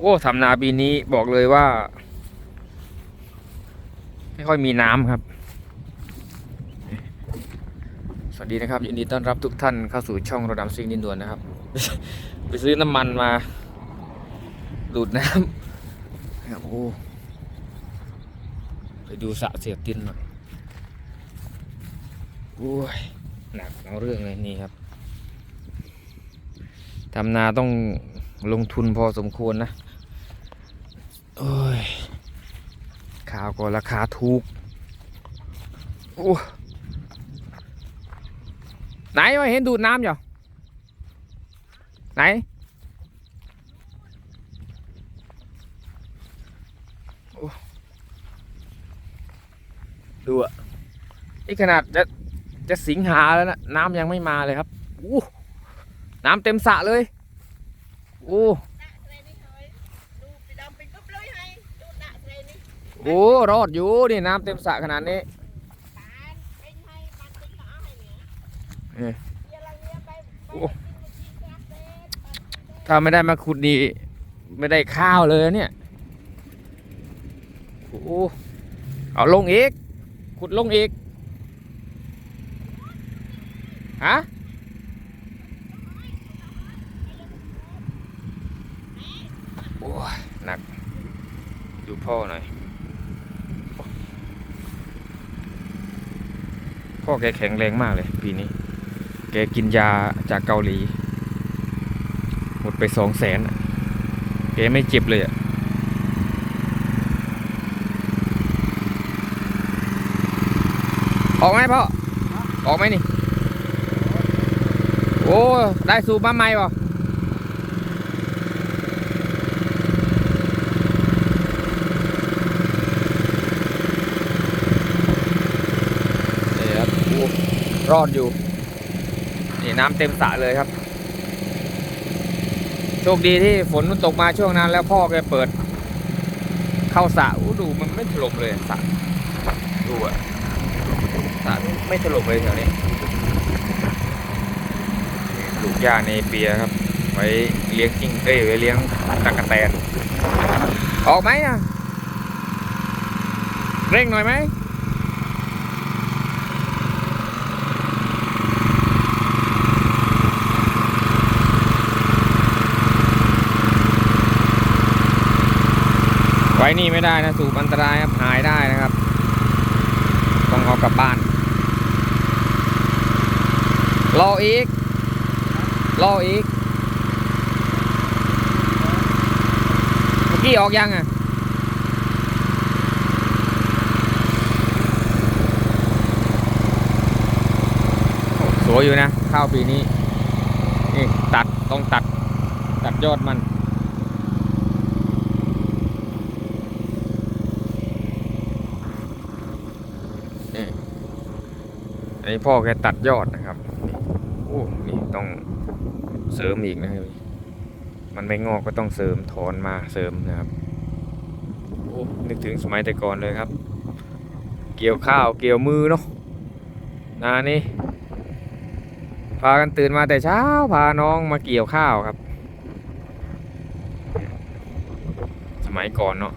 โอ้ทำนาปีนี้บอกเลยว่า ไม่ค่อยมีน้ำครับ สวัสดีนะครับยินดีต้อนรับทุกท่านเข้าสู่ช่องระดับซิงดินด่วนนะครับ ไปซื้อน้ำมันมา ดูดน้ำโอ้ไปดูสระเสียบตินหน่อยโอ้ยหนักเอาเรื่องเลยนี่ครับทำนาต้องลงทุนพอสมควรนะ โอ้ยข้าวก็ราคาถูกโอ้ไหนมาเห็นดูดน้ำอยู่ไหน ดูอะนี่ขนาดจะจะสิงหาแล้วนะน้ำยังไม่มาเลยครับ อู้ น้ำเต็มสระเลยโอ้ โอ้รอดอยู่นี่น้ำเต็มสระขนาดนี้ถ้าไม่ได้มาขุดนี่ไม่ได้ข้าวเลยเนี่ยโอ้เอาลงอีก ขุดลงอีกฮะโอ้หนัก ดูพ่อหน่อย พ่อแกแข็งแรงมากเลย ปีนี้ แกกินยาจากเกาหลี หมดไปสองแสนแกไม่เจ็บเลยอะออกไหมพ่อ ออกไหมนี่ โอ้ ได้สูบมาใหม่ป่ะนี่ครับโอ้ รอดอยู่ นี่น้ำเต็มสระเลยครับ โชคดีที่ฝนมันตกมาช่วงนั้น แล้วพ่อแกเปิด เข้าสระอู้ดูมันไม่ถล่มเลยสระดูอะสระไม่ถล่มเลยแถวนี้ลูกหญ้าในเปียครับ ไว้เลี้ยงจิ้งเอ้ยไว้เลี้ยงตะกะแตนออกไหมนะเร่งหน่อยไหม ไว้นี่ไม่ได้นะสูบอันตรายครับหายได้นะครับ ต้องเอากลับบ้านรออีกรออีกเมื่อกี้ออกยังอะสวยอยู่นะข้าวปีนี้นี่ตัดต้องตัดตัดยอดมันอั นี้พ่อแกตัดยอดนะครับโอ้นี่ต้องเสริมอีกนะครับ มันไม่งอกก็ต้องเสริมถอนมาเสริมนะครับโอ้นึกถึงสมัยแต่ก่อนเลยครับ เกี่ยวข้าวเกี่ยวมือเนาะนานี่พากันตื่นมาแต่เช้าพาน้องมาเกี่ยวข้าวครับ สมัยก่อนเนาะ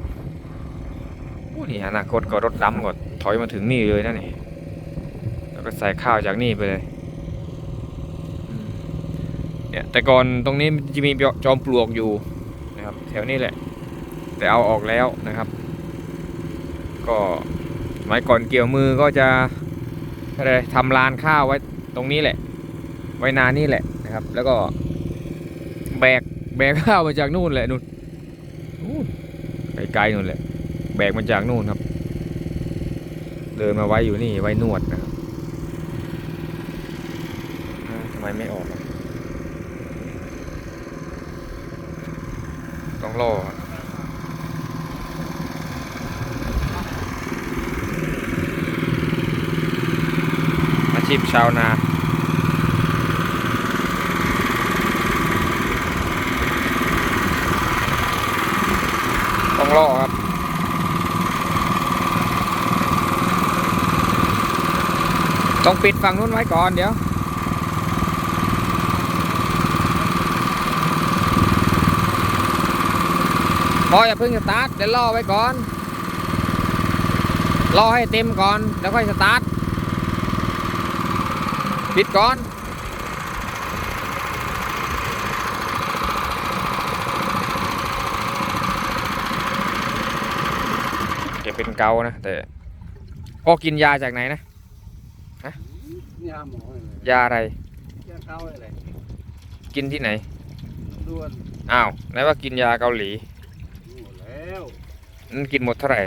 โอ้นี่อนาคตก็รถดำก็ถอยมาถึงนี่เลยนะนี่ ก็ใส่ข้าวจากนี่ไปเลยเนี่ยแต่ก่อนตรงนี้จะมีจอมปลวกอยู่นะครับ แถวนี้แหละ แต่เอาออกแล้วนะครับ ก็สมัยก่อนเกี่ยวมือก็จะอะไรทำลานข้าวไว้ตรงนี้แหละ ไว้นานนี่แหละนะครับ แล้วก็แบกแบกข้าวมาจากนู่นแหละนู่นนู่นไกลๆนู่นแหละ แบกมาจากนู่นครับ เดินมาไว้อยู่นี่ไว้นวดนะครับอ้าวทำไมไม่ออก ต้องรออะอาชีพชาวนาต้องรอครับ ต้องปิดฝั่งนู้นไว้ก่อนเดี๋ยว พ ออย่าเพิ่งสตาร์ทเดี๋ยวรอไว้ก่อน รอให้เต็มก่อนแล้วค่อยสตาร์ทปิดก่อนจะเป็นเกานะ แต่พ่อกินยาจากไหนนะยาหมอเลยยาอะไรยาเก้าเลยกินที่ไหนด่วนอ้าวไหนว่ากินยาเกาหลีหมด แล้วนั่นกินหมดเท่าไหร่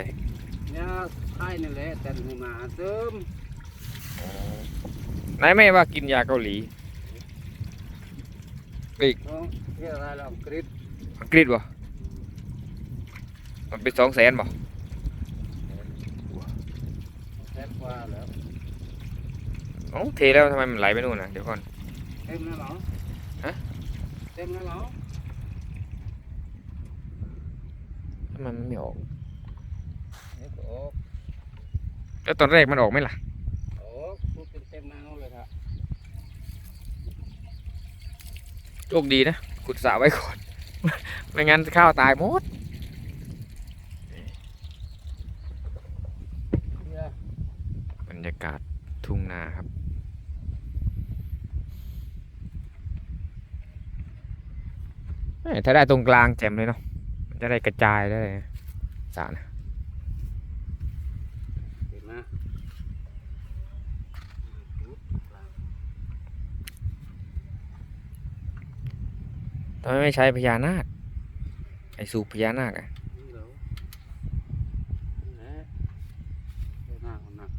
ยาไข้นี่แหละแต่ให้มาเติมไหนไม่ว่ากินยาเกาหลีอีกต้องเที่ยวอะไรเรากริดอังกฤษวะมันเป็นสองแสนบ่แทบกว่าแล้วอ๋อเทแล้วทำไมมันไหลไปนู่นนะเดี๋ยวก่อนเต็มแล้วเหรอฮะเต็มแล้วเหรอ ทำไมมันไม่ออกเดี๋ยวก็ออกแล้วตอนแรกมันออกไหมล่ะ ออกพูดเป็นเต็มแล้วเลยครับโชคดีนะขุดสระไว้ก่อน ไม่งั้นข้าวตายหมดเนี่ยบรรยากาศทุ่งนาครับเอ้ยถ้าได้ตรงกลางแจ่มเลยเนาะมัน จะได้กระจายได้เลยนะสระนะเห็นไหมทำไมไม่ใช้พญานาคไอสูบพญานาคอะ นี่เหรอนี่แหละเดี๋ยวหน้าคนหนัก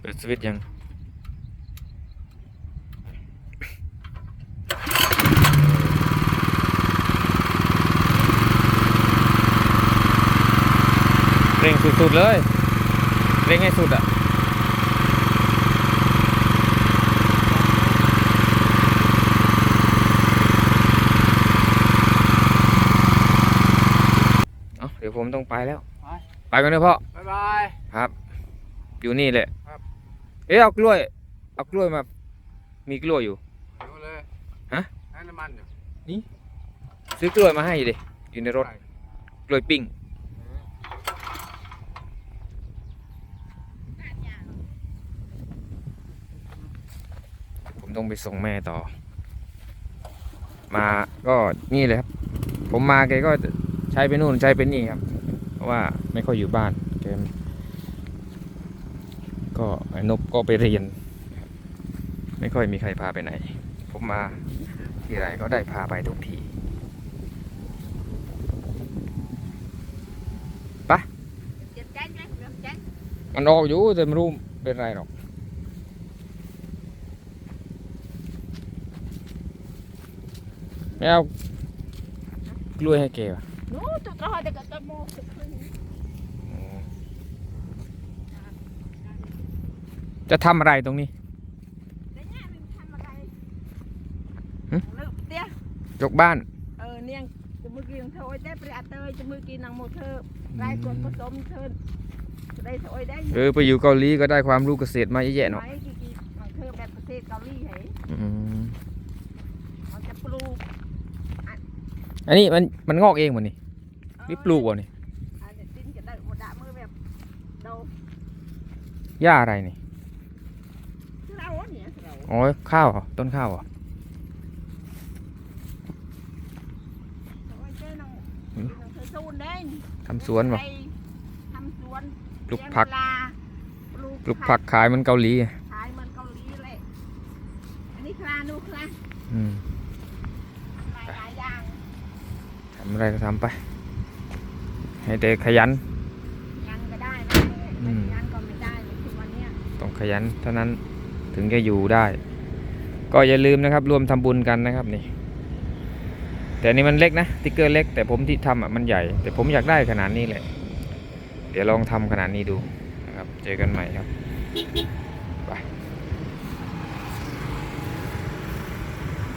เปิดส วิตช์ยัง เร่งสุดๆเลย เร่งให้สุดอะเอาเดี๋ยวผมต้องไปแล้วไปไปกันเถอะพ่อ บ๊ายบาย ครับ อยู่นี่แหละครับ เอ๊ะเอากล้วย เอากล้วยมา มีกล้วยอยู่ เอาเลยฮะ ให้น้ำมันอยู่ซื้อกล้วยมาให้ดิอยู่ในรถ กล้วยปิ้ง ผมต้องไปส่งแม่ต่อ มาก็นี่เลยครับ ผมมาแกก็ใช้ไปนู่นใช้ไปนี่ครับ เพราะว่าไม่ค่อยอยู่บ้านแก ก็นบก็ไปเรียน ไม่ค่อยมีใครพาไปไหน ผมมาที่ไรก็ได้พาไปทุกที Chết chết đấy, được chết. มันออกอยู่แต่ไม่รู้เป็นไรหรอกไม่เอากล้วยให้แกวะ Nú, tôi coi được cái mô thực hư. จะ ทำอะไรตรงนี้ Đấy nha, mình thăm vào đây. Hử? Lự tía. ยกบ้าน Ờ, niềng, cho mưa kia thôi, đấy, bây giờ tơi, cho mưa kia nằm một thơ. Rai cuốn có tôm thơn. Đây thôi đấy. เออไปอยู่เกาหลีก็ได้ความรู้เกษตรมาเยอะแยะเนาะ Mấy cái kia, bằng thơ đẹp của xe cao ly hả? อืม Nó chắp lu. อันนี้มันมันงอกเองหมดนี่ Ờ, นี่ปลูกวะนี่ À, để tin cái đợi một đạ mưa đẹp. Đâu? หญ้าอะไรนี่ อ๋อข้าวเหรอต้นข้าวเหรอ Thôi, chơi nông- Hử? nông thơ xôn đấy. ทำสวนบ่ Đây, thăm s วนปลูกผักเลี้ยงปลาปลูกปลูกผักขายเหมันเกาหลีอะขายเหมันเกาหลีเลยอันนี้คลานูคลาอืมหลายหลายอย่างทำอะไรก็ทำไป ให้แต่ขยันยังก็ได้นะอืมยังก็ไม่ได้เลยทุกวันเนี้ยต้องขยันเท่านั้น ถึงจะอยู่ได้ ก็อย่าลืมนะครับรวมทำบุญกันนะครับนี่ แต่อันนี่มันเล็กนะติ๊กเกอร์เล็ก แต่ผมที่ทำอะมันใหญ่ แต่ผมอยากได้ขนาดนี้แหละ เดี๋ยวลองทำขนาดนี้ดูนะครับ เจอกันใหม่ครับ